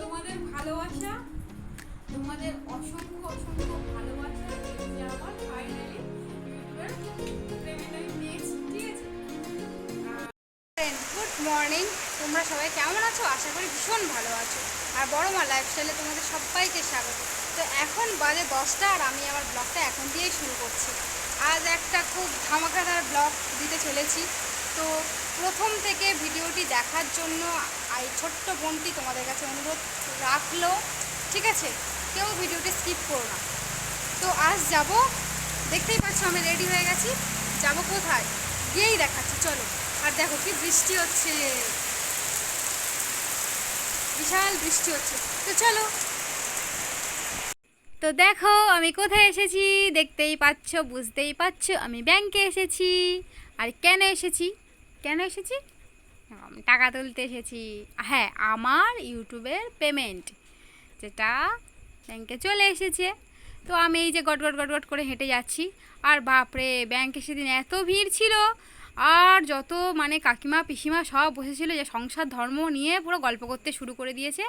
তোমাদের ভালোবাসা, তোমাদের অসংখ্য অসংখ্য গুড মর্নিং তোমরা সবাই কেমন আছো? আশা করি ভীষণ ভালো আছো। আর বড় মা লাইফস্টাইলে তোমাদের সবাইকে স্বাগত। তো এখন বাজে দশটা আর আমি আমার ব্লগটা এখন দিয়েই শুরু করছি। আজ একটা খুব ধামাকাদার ব্লগ দিতে চলেছি। তো প্রথম থেকে ভিডিওটি দেখার জন্য এই ছোট্ট বোনটি তোমাদের কাছে অনুরোধ রাখল। ঠিক আছে? কেউ ভিডিওটি স্কিপ করো না। তো আজ যাব। দেখতেই পাচ্ছ আমি রেডি হয়ে গেছি। যাব কোথায়? গিয়েই দেখাচ্ছি, চলো। আর দেখো কি বৃষ্টি হচ্ছে। বিশাল বৃষ্টি হচ্ছে। তো চলো। তো দেখো, আমি কোথায় এসেছি? দেখতেই পাচ্ছ, বুঝতেই পারছ আমি ব্যাংকে এসেছি। আর কেন এসেছি? কেন এসেছি? টাকা তুলতে এসেছি। হ্যাঁ আমার ইউটিউবের পেমেন্ট যেটা ব্যাংকে চলে এসেছে। তো আমি এই যে গট গট গট গট করে হেঁটে যাচ্ছি। আর বাপরে ব্যাংকে সেদিন এত ভিড় ছিল। আর যত মানে কাকিমা, পিসিমা সব বসেছিল যে সংসার, ধর্ম নিয়ে পুরো গল্প করতে শুরু করে দিয়েছে।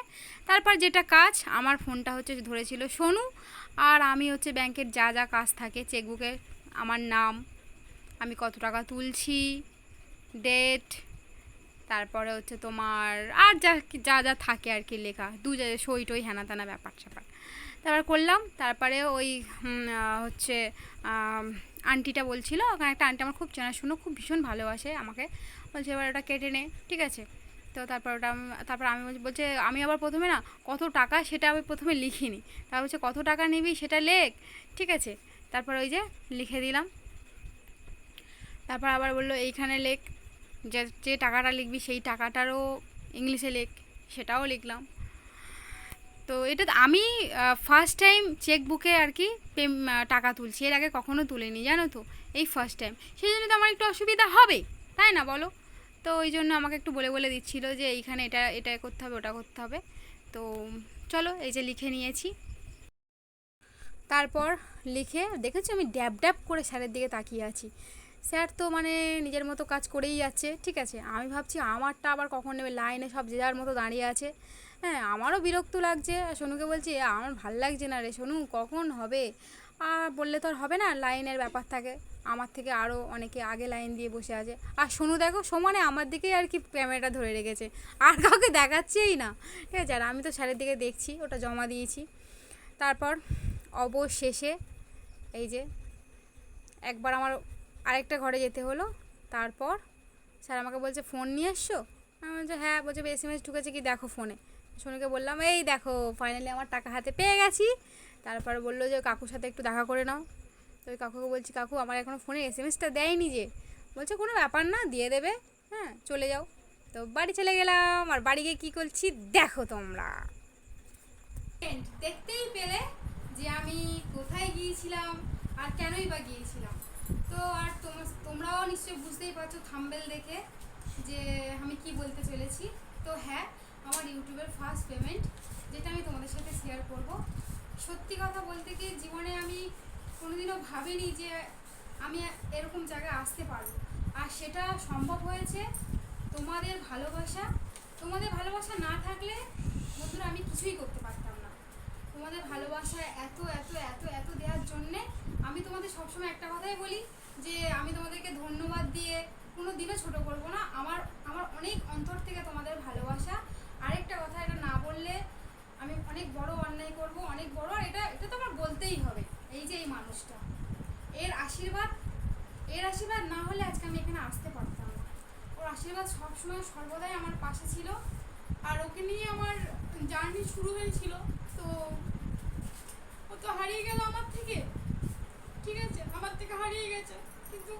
তারপর যেটা কাজ, আমার ফোনটা হচ্ছে ধরেছিল সোনু। আর আমি হচ্ছে ব্যাংকের যা যা কাজ থাকে চেকবুকে আমার নাম, আমি কত টাকা তুলছি ডেট তারপরে হচ্ছে তোমার আর যা যা যা থাকে আর কি লেখা। দু সই টই হ্যানা তেনা, ব্যাপার স্যাপার। তারপর করলাম, তারপরে ওই হচ্ছে আন্টিটা বলছিল, ওখানে একটা আন্টি আমার খুব চেনাশুনো, খুব ভীষণ ভালোবাসে আমাকে। বলছে, এবার ওটা কেটে নে। ঠিক আছে? তো তারপর ওটা তারপর আমি বলছি- আমি আবার প্রথমে না, কত টাকা সেটা আমি প্রথমে লিখিনি। তারপর বলছে, কত টাকা নিবি সেটা লেখ। ঠিক আছে? তারপর ওই যে লিখে দিলাম। তারপর আবার বলল, এইখানে লেখ। যে যে টাকাটা লিখবি সেই টাকাটারও ইংলিশে লেখ, সেটাও লিখলাম। তো এটা আমি ফার্স্ট টাইম চেকবুকে আর কি টাকা তুলছি। এর আগে কখনো তুলিনি, জানো তো? এই ফার্স্ট টাইম সেই জন্য তো আমার একটু অসুবিধা হবে, তাই না বলো? তো ওই জন্য আমাকে একটু বলে বলে দিচ্ছিল যে, এইখানে এটা এটা করতে হবে, ওটা করতে হবে। তো চলো, এই যে লিখে নিয়েছি। তারপর লিখে, দেখেছি আমি ড্যাব ড্যাব করে স্যারের দিকে তাকিয়ে আছি। স্যার তো মানে নিজের মতো কাজ করেই যাচ্ছে। ঠিক আছে, আমি ভাবছি আমারটা আবার কখন নেবে? লাইনে সব যে যার মতো দাঁড়িয়ে আছে। হ্যাঁ আমারও বিরক্ত লাগছে। আর সোনুকে বলছি আমার ভালো লাগছে না রে সোনু, কখন হবে? আর বললে তো আর হবে না, লাইনের ব্যাপার থাকে আমার থেকে আরও অনেকে আগে লাইন দিয়ে বসে আছে। আর সোনু দেখো, সমানে আমার দিকেই আর কি ক্যামেরাটা ধরে রেখেছে। আর কাউকে দেখাচ্ছেই না। ঠিক আছে, আর আমি তো স্যারের দিকে দেখছি, ওটা জমা দিয়েছি। তারপর অবশেষে এই যে, একবার আমার আরেকটা ঘরে যেতে হলো। তারপর স্যার আমাকে বলছে, ফোন নিয়ে এসছো আমি বলছি হ্যাঁ। বলছে এস এম এস ঢুকেছে কি দেখো ফোনে। সোনুকে বললাম, এই দেখো ফাইনালি আমার টাকা হাতে পেয়ে গেছি। তারপর বলল যে, কাকুর সাথে একটু দেখা করে নাও। তো ওই কাকুকে বলছি, কাকু, আমার এখনও ফোনে এস এম এসটা দেয়নি যে। বলছে, কোনো ব্যাপার না, দিয়ে দেবে। হ্যাঁ চলে যাও। তো বাড়ি চলে গেলাম। আর বাড়ি গিয়ে কী করছি, দেখো তোমরা। দেখতেই পেলে যে আমি কোথায় গিয়েছিলাম আর কেনই বা গিয়েছিলাম। তো আর তোমরা- তোমরাও নিশ্চয়ই বুঝতেই পারছ থাম্বেল দেখে যে আমি কি বলতে চলেছি। তো হ্যাঁ আমার ইউটিউবের ফার্স্ট পেমেন্ট যেটা আমি তোমাদের সাথে শেয়ার করব। সত্যি কথা বলতে কি জীবনে আমি কোনোদিনও ভাবিনি যে আমি এরকম জায়গায় আসতে পারব। আর সেটা সম্ভব হয়েছে তোমাদের ভালোবাসা। তোমাদের ভালোবাসা না থাকলে বন্ধুরা আমি কিছুই করতে পারতাম না। তোমাদের ভালোবাসা এত এত এত এত তোমাদের সবসময় একটা কথাই বলি যে আমি তোমাদেরকে ধন্যবাদ দিয়ে কোনো দিনও ছোটো করব না। আমার আমার অনেক অন্তর থেকে তোমাদের ভালোবাসা। আরেকটা কথা, এটা না বললে আমি অনেক বড় অন্যায় করব, অনেক বড়, আর এটা এটা তো আমার বলতেই হবে, এই যে এই মানুষটা। এর আশীর্বাদ এর আশীর্বাদ না হলে আজকে আমি এখানে আসতে পারতাম না। ওর আশীর্বাদ সবসময় সর্বদাই আমার পাশে ছিল, আর ওকে নিয়ে আমার জার্নি শুরু হয়েছিল, তো ও তো হারিয়ে গেল আমার থেকে। ঠিক আছে? আমার থেকে হারিয়ে গেছে। কিন্তু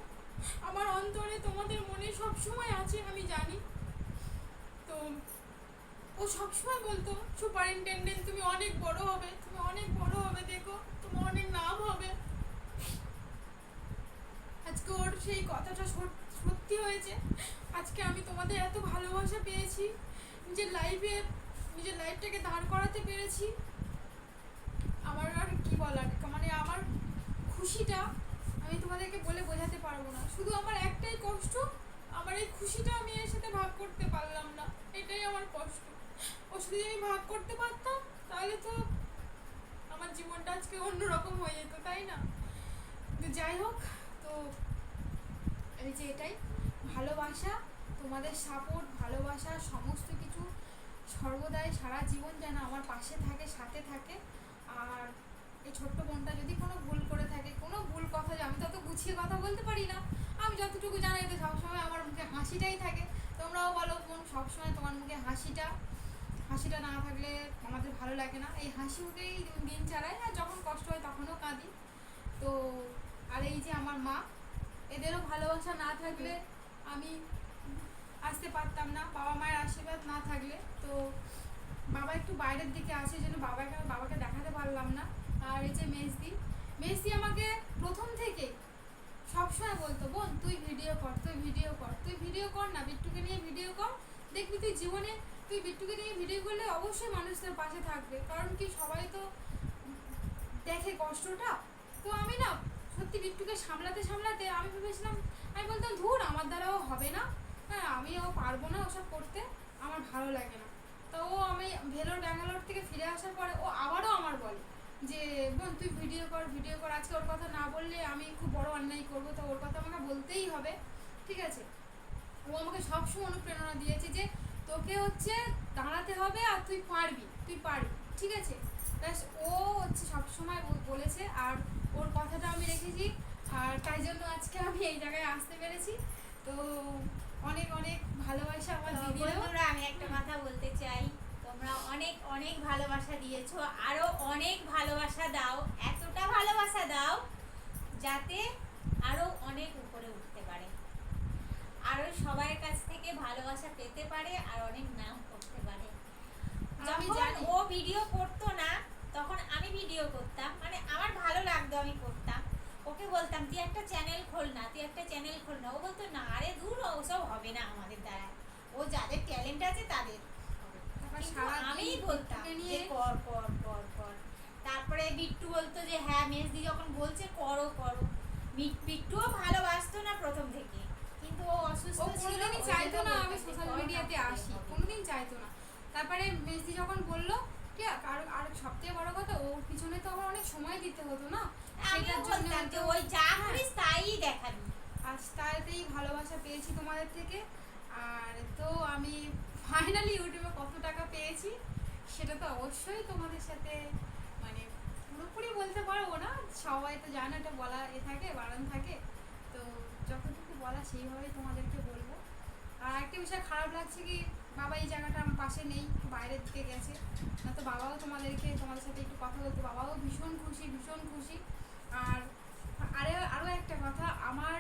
আমার অন্তরে তোমাদের মনে সব সময় আছে, আমি জানি। তো ও সবসময় বলতো, সুপারিনটেন্ডেন্ট, তুমি অনেক বড় হবে, তুমি অনেক বড় হবে, দেখো, তোমার অনেক নাম হবে। আজকে ওর সেই কথাটা সত- সত্যি হয়েছে। আজকে আমি তোমাদের এত ভালোবাসা পেয়েছি নিজের লাইফে নিজের লাইফটাকে দাঁড় করাতে পেরেছি। আমার আর কি বলার? মানে আমার খুশিটা আমি তোমাদেরকে বলে বোঝাতে পারব না। শুধু আমার একটাই কষ্ট, আমার এই খুশিটা আমি এর সাথে ভাগ করতে পারলাম না। এটাই আমার কষ্ট। ওর সাথে আমি ভাগ করতে পারতাম, তাহলে তো আমার জীবনটা আজকে অন্যরকম হয়ে যেত, তাই না? তো যাই হোক, তো এই যে এটাই। ভালোবাসা, তোমাদের সাপোর্ট ভালোবাসা, সমস্ত কিছু সর্বদাই সারা জীবন যেন আমার পাশে থাকে, সাথে থাকে। আর এই ছোট্ট বোনটা যদি কোনো ভুল করে থাকে, কোনো ভুল কথা আমি তত গুছিয়ে কথা বলতে পারি না, আমি যতটুকু জানি তো সবসময় আমার মুখে হাসিটাই থাকে। তোমরাও বলো বোন, সবসময় তোমার মুখে হাসিটা হাসিটা না থাকলে আমাদের ভালো লাগে না। এই হাসি মুখেই দিন চালাই আর যখন কষ্ট হয় তখনও কাঁদি। তো, আর এই যে আমার মা, এদেরও ভালোবাসা না থাকলে আমি আসতে পারতাম না। বাবা মায়ের আশীর্বাদ না থাকলে। তো, বাবা একটু বাইরের দিকে আছে জন্য বাবাকে বাবাকে দেখাতে পারলাম না। আর এই যে মেজদি মেজদি আমাকে প্রথম থেকে সবসময় বলতো, বোন, তুই ভিডিও কর, তুই ভিডিও কর, তুই ভিডিও কর না, বিট্টুকে নিয়ে ভিডিও কর। দেখবি তুই জীবনে, তুই বিট্টুকে নিয়ে ভিডিও করলে অবশ্যই মানুষদের পাশে থাকবে। কারণ কি সবাই তো দেখে কষ্টটা। তো আমি না সত্যি বিট্টুকে সামলাতে সামলাতে আমি ভেবেছিলাম, আমি বলতাম, ধুর, আমার দ্বারাও হবে না। হ্যাঁ আমি ও পারব না ওসব করতে। আমার ভালো লাগে না। তো ও আমি ভেলোর ব্যাঙ্গালোর থেকে ফিরে আসার পরে ও আবারও আমার বলে। যে বোন তুই ভিডিও কর ভিডিও কর আজকে ওর কথা না বললে আমি খুব বড় অন্যায় করব তো ওর কথা আমাকে বলতেই হবে। ঠিক আছে? ও আমাকে সবসময় অনুপ্রেরণা দিয়েছে যে তোকে হচ্ছে দাঁড়াতে হবে আর তুই পারবি তুই পারবি। ঠিক আছে? ব্যাস ও হচ্ছে সবসময় বলেছে আর ওর কথাটা আমি রেখেছি আর তাই জন্য আজকে আমি এই জায়গায় আসতে পেরেছি। তো অনেক অনেক ভালোবাসা আমার দিদিরও বন্ধুরা আমি একটা কথা বলতে চাই তোমরা অনেক অনেক ভালোবাসা দিয়েছ। আরও অনেক ভালোবাসা দাও এতটা ভালোবাসা দাও যাতে আরও অনেক উপরে উঠতে পারে। আরও সবার কাছ থেকে ভালোবাসা পেতে পারে আর অনেক নাম করতে পারে। আমি যখন ও ভিডিও করতো না তখন আমি ভিডিও করতাম। মানে আমার ভালো লাগতো আমি করতাম। ওকে বলতাম তুই একটা চ্যানেল খোল না তুই একটা চ্যানেল খোল না। ও বলতো না আরে দূর ওসব হবে না আমাদের দ্বারা ও যাদের ট্যালেন্ট আছে তাদের। আমিই বলতাম যে কর কর কর কর। তারপরে বিট্টু বলতো যে হ্যাঁ মেজদি যখন বলছে করো করো। বিট্টুও ভালোবাসতো না প্রথম থেকে। কিন্তু ও অসুস্থ ছিল কোনোদিনই চাইতো না আমি সোশ্যাল মিডিয়াতে আসি। কোনোদিন চাইতো না। তারপরে মেসদি যখন বলল কি আর আর সবথেকে বড় কথা ওর পিছনে তো আমার অনেক সময় দিতে হতো না। সেটার জন্য ওই যা করিস তাই দেখাবি আজ তাইতেই ভালোবাসা পেয়েছি তোমাদের থেকে। আর তো আমি ফাইনালি ইউটিউবে কত টাকা পেয়েছি, সেটা তো অবশ্যই তোমাদের সাথে মানে পুরোপুরি বলতে পারব না, সবাই তো জানে এটা বলা এ থাকে বারণ থাকে, তো যতটুকু বলা সেইভাবেই তোমাদেরকে বলব। আর একটা বিষয় খারাপ লাগছে কি, বাবা এই জায়গাটা আমার পাশে নেই, বাইরের দিকে গেছে, না তো বাবাও তোমাদেরকে, তোমাদের সাথে একটু কথা বলতে, বাবাও ভীষণ খুশি ভীষণ খুশি। আর আরে আরও একটা কথা, আমার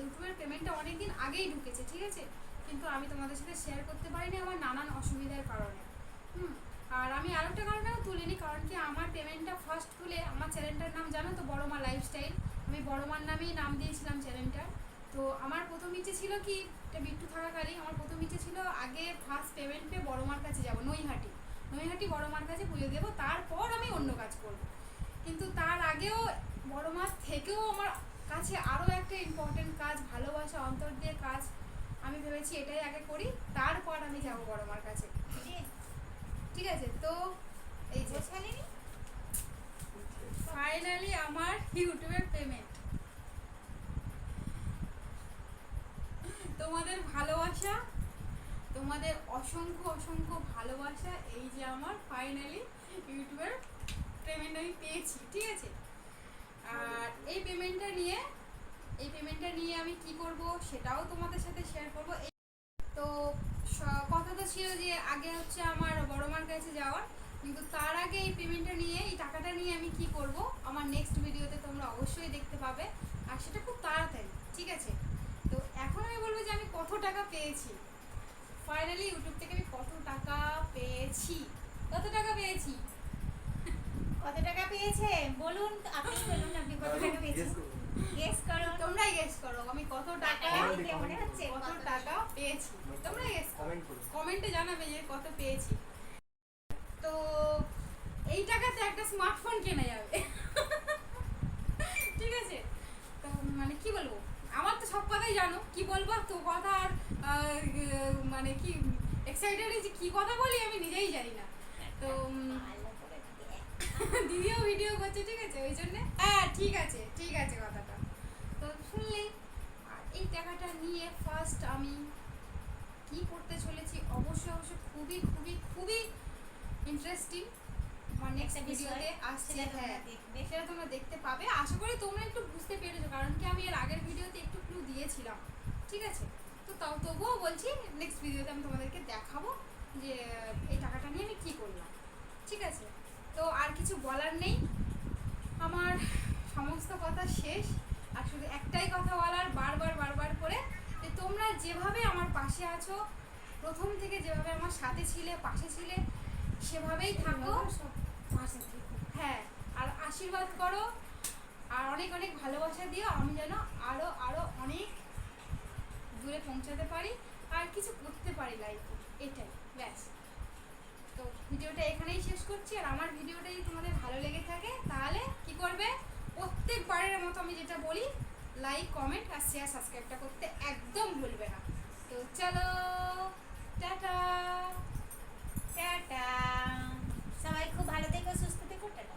ইউটিউবের পেমেন্টটা অনেক দিন আগেই ঢুকেছে, ঠিক আছে? কিন্তু আমি তোমাদের সাথে শেয়ার করতে পারিনি আমার নানান অসুবিধার কারণে। হুম, আর আমি আর একটা কারণেও তুলিনি, কারণ কি আমার পেমেন্টটা ফার্স্ট তুলে আমার চ্যানেলটার নাম জানো তো বড় মা লাইফস্টাইল আমি বড় মার নামেই নাম দিয়েছিলাম চ্যানেলটার তো আমার প্রথম ইচ্ছে ছিল কি, এটা বিট্টু থাকাকালীন, আমার প্রথম ইচ্ছে ছিল আগে ফার্স্ট পেমেন্ট পেয়ে বড় মার কাছে যাব, নৈহাটি। নৈহাটি বড় মার কাছে পুজো দেবো, তারপর আমি অন্য কাজ করব। কিন্তু তার আগেও বড় মার থেকেও আমার কাছে আরও একটা ইম্পর্টেন্ট কাজ, ভালোবাসা অন্তর দিয়ে কাজ আমি ভেবেছি এটাই আগে করি তারপর আমি যাব বড় মার কাছে। ঠিক আছে তো এই যে ফাইনালি আমার ইউটিউবের পেমেন্ট। তোমাদের ভালোবাসা তোমাদের অসংখ্য অসংখ্য ভালোবাসা এই যে আমার ফাইনালি ইউটিউবের পেমেন্ট আমি পেয়েছি ঠিক আছে? আর এই পেমেন্টটা নিয়ে এই পেমেন্টটা নিয়ে আমি কি করব সেটাও তোমাদের সাথে শেয়ার করব। তো স- কথা তো ছিল যে আগে হচ্ছে আমার বড় মার কাছে যাওয়ার কিন্তু তার আগে এই পেমেন্টটা নিয়ে এই টাকাটা নিয়ে আমি কি করব আমার নেক্সট ভিডিওতে তোমরা অবশ্যই দেখতে পাবে আর সেটা খুব তাড়াতাড়ি ঠিক আছে? তো এখন আমি বলব যে আমি কত টাকা পেয়েছি। ফাইনালি ইউটিউব থেকে আমি কত টাকা পেয়েছি। কত টাকা পেয়েছি? কত টাকা পেয়েছে? বলুন আপনি বলুন আপনি কত টাকা পেয়েছেন? গেস করুন তোমরাই গেস করো। আমি কত টাকা মনে হচ্ছে কত টাকা পেয়েছি। তোমরাই গেস করো। কমেন্ট করুন কমেন্টে জানাবে যে কত পেয়েছি। তো এই টাকাতে একটা স্মার্টফোন কেনা যাবে। ঠিক আছে? তো মানে কি বলব? আমার তো সব কথাই জানো। কি বলব? তো কথা আর মানে কি এক্সাইটেড যে কি কথা বলি আমি নিজেই জানি না। তো করে। দিদিও ভিডিও করছে ঠিক আছে? ওই জন্যে? হ্যাঁ ঠিক আছে ঠিক আছে কথাটা। তো শুনলে? আর এই টাকাটা নিয়ে ফার্স্ট আমি কি করতে চলেছি? অবশ্যই অবশ্যই খুবই খুবই খুবই ইন্টারেস্টিং নেক্সট ভিডিওতে আসছে হ্যাঁ। সেটা তোমরা দেখতে পাবে। আশা করি তোমরা একটু বুঝতে পেরেছ কারণ কি আমি এর আগের ভিডিওতে একটু ক্লু দিয়েছিলাম। ঠিক আছে? তো তাও তবুও বলছি নেক্সট ভিডিওতে আমি তোমাদেরকে দেখাবো যে এই টাকাটা নিয়ে আমি কী করলাম। ঠিক আছে? তো আর কিছু বলার নেই। আমার সমস্ত কথা শেষ। আর শুধু একটাই কথা বলার বারবার বারবার করে যে তোমরা যেভাবে আমার পাশে আছো প্রথম থেকে যেভাবে আমার সাথে ছিলে পাশে ছিলে সেভাবেই থাকো। পাশে হ্যাঁ আর আশীর্বাদ করো। আর অনেক অনেক ভালোবাসা দিও। আমি যেন আরও আরও অনেক দূরে পৌঁছাতে পারি। আর কিছু করতে পারি লাইফে এটাই ব্যাস। তো ভিডিওটা এখানেই শেষ করছি, আর আমার ভিডিওটা যদি তোমাদের ভালো লেগে থাকে, তাহলে কি করবে? প্রত্যেকবারের মতো আমি যেটা বলি লাইক কমেন্ট আর শেয়ার সাবস্ক্রাইবটা করতে একদম ভুলবে না। তো চলো, টাটা। টাটা। সবাই খুব ভালো থেকো, সুস্থ থেকো, টাটা।